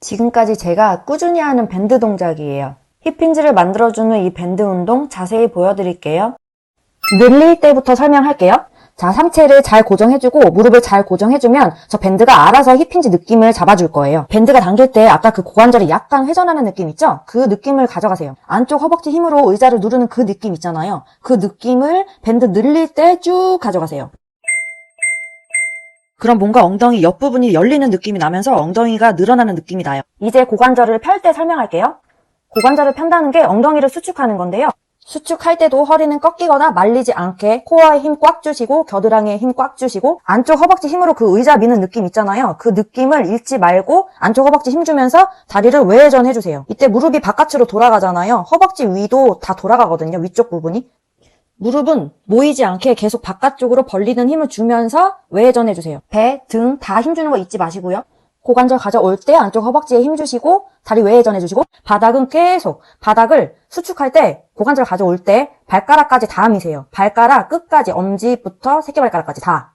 지금까지 제가 꾸준히 하는 밴드 동작이에요. 힙힌지를 만들어주는 이 밴드 운동 자세히 보여드릴게요. 늘릴 때부터 설명할게요. 자, 상체를 잘 고정해주고 무릎을 잘 고정해주면 저 밴드가 알아서 힙힌지 느낌을 잡아줄 거예요. 밴드가 당길 때 아까 그 고관절이 약간 회전하는 느낌 있죠? 그 느낌을 가져가세요. 안쪽 허벅지 힘으로 의자를 누르는 그 느낌 있잖아요. 그 느낌을 밴드 늘릴 때 쭉 가져가세요. 그럼 뭔가 엉덩이 옆부분이 열리는 느낌이 나면서 엉덩이가 늘어나는 느낌이 나요. 이제 고관절을 펼 때 설명할게요. 고관절을 편다는 게 엉덩이를 수축하는 건데요. 수축할 때도 허리는 꺾이거나 말리지 않게 코어에 힘 꽉 주시고 겨드랑이에 힘 꽉 주시고 안쪽 허벅지 힘으로 그 의자 미는 느낌 있잖아요. 그 느낌을 잃지 말고 안쪽 허벅지 힘 주면서 다리를 외회전 해주세요. 이때 무릎이 바깥으로 돌아가잖아요. 허벅지 위도 다 돌아가거든요. 위쪽 부분이. 무릎은 모이지 않게 계속 바깥쪽으로 벌리는 힘을 주면서 외회전 해주세요. 배, 등 다 힘주는 거 잊지 마시고요. 고관절 가져올 때 안쪽 허벅지에 힘 주시고 다리 외회전 해주시고 바닥은 계속 바닥을 수축할 때 고관절 가져올 때 발가락까지 다 미세요. 발가락 끝까지 엄지부터 새끼발가락까지 다.